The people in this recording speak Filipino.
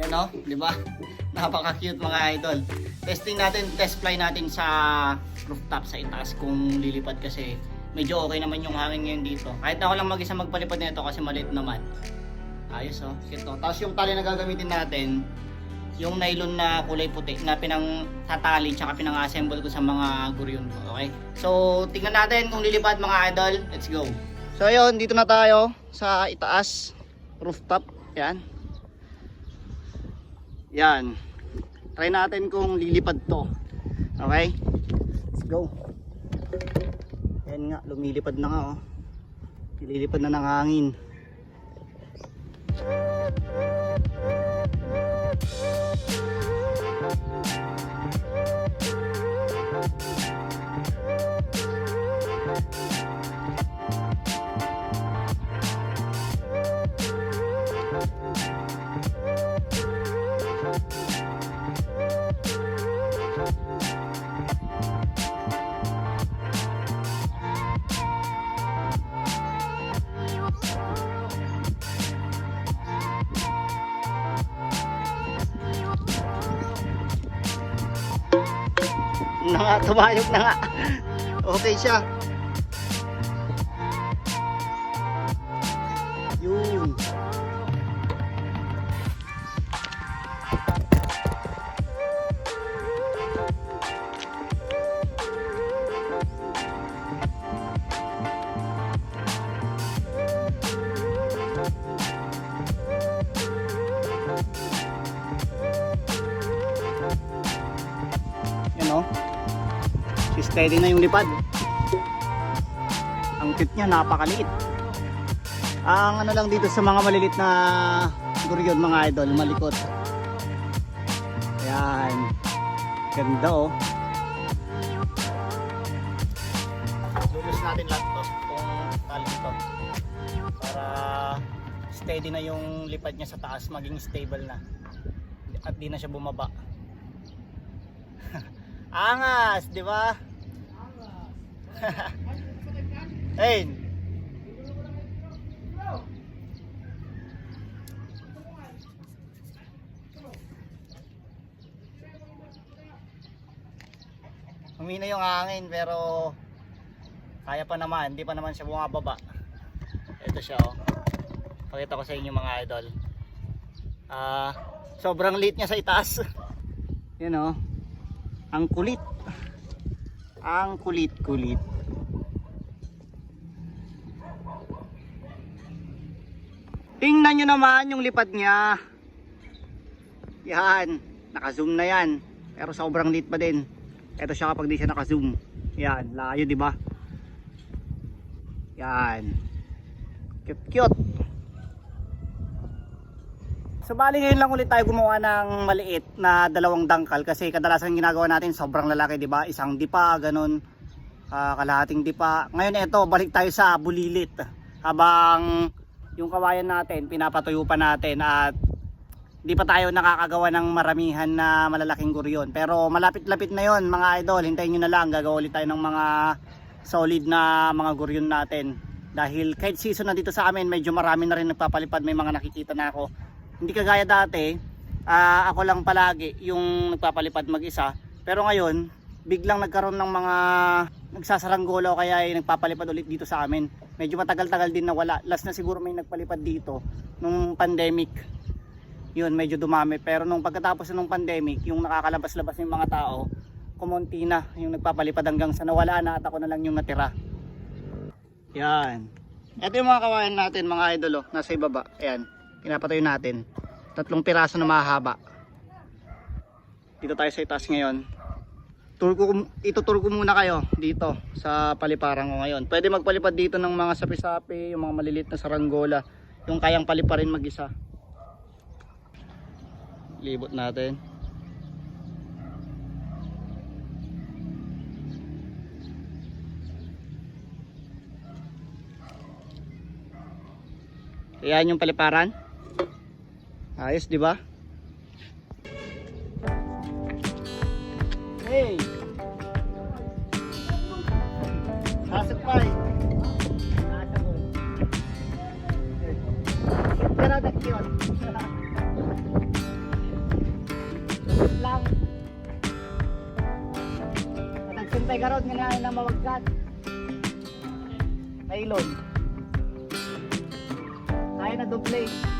Yan o, di ba? Napaka-cute mga idol. Testing natin, test fly natin sa rooftop sa itaas kung lilipad kasi medyo okay naman yung hangin ngayon dito. Kahit ako lang mag-isa magpalipad nito kasi maliit naman. Ayos oh, cute oh. Tapos yung tali na gagamitin natin, yung nylon na kulay puti na pinang tatali tsaka pinang-assemble ko sa mga guryon ko. Okay? So, tingnan natin kung lilipad mga idol. Let's go. So, ayun, dito na tayo sa itaas rooftop. Yan. Yan. Try natin kung lilipad to. Okay? Let's go. Yan nga, lumilipad na nga oh. Lilipad na ng hangin. na nga, tumayog na nga. Okay siya. Steady na yung lipad. Ang cute niya, napakaliit. Ang ano lang dito sa mga malilit na guryon mga idol, malikot. Ayan. Ganda oh. Lulus natin lahat to, itong tali ito. Para steady na yung lipad niya sa taas, maging stable na. At di na siya bumaba. Angas, di ba? hey. Humina yung hangin pero kaya pa naman, hindi pa naman siya bumababa. Ito siya oh. Pakita ko sa inyo mga idol. Ah, sobrang liit niya sa itaas. Yan oh. Ang kulit. Ang kulit-kulit. Tingnan nyo naman yung lipad niya. Yan. Naka-zoom na yan. Pero sobrang lit pa din. Ito siya kapag di siya naka-zoom. Yan. Layo di ba? Yan. Cute cute. So bali ngayon lang ulit tayo gumawa ng maliit na dalawang dangkal kasi kadalasan ginagawa natin sobrang lalaki 'di ba? Isang dipa ganun. ah, kalahating dipa. Ngayon ito balik tayo sa bulilit. Habang yung kawayan natin pinapatuyo pa natin at di pa tayo nakakagawa ng maramihan na malalaking guryon. Pero malapit-lapit na 'yon mga idol. Hintayin niyo na lang gagawa ulit tayo ng mga solid na mga guryon natin. Dahil kahit season na dito sa amin medyo marami na rin nagpapalipad may mga nakikita na ako hindi kagaya dati ah, ako lang palagi yung nagpapalipad mag-isa. Pero ngayon biglang nagkaroon ng mga nagsasaranggola o kaya ay nagpapalipad ulit dito sa amin. Medyo matagal-tagal din nawala. Last na siguro may nagpalipad dito nung pandemic. Yun medyo dumami. Pero nung pagkatapos nung pandemic yung nakakalabas-labas yung mga tao kumonti na yung nagpapalipad hanggang sa nawala na at ako na lang yung natira. Yan. Ito yung mga kawayan natin mga idol oh, nasa ibaba. Ayan pinapatayo natin. Tatlong piraso na mahaba. Dito tayo sa itaas ngayon. Tour ko, itutur ko muna kayo dito sa paliparan ko ngayon. Pwede magpalipad dito ng mga sapi-sapi yung mga malilit na saranggola yung kayang paliparin mag isa libot natin. Ayan yung paliparan. Ayos, di ba? Hey! Hasap pa eh. lang. Nagsintay ka ron, ngayon na mawagkat. Nailon. Tayo na doble. Tayo.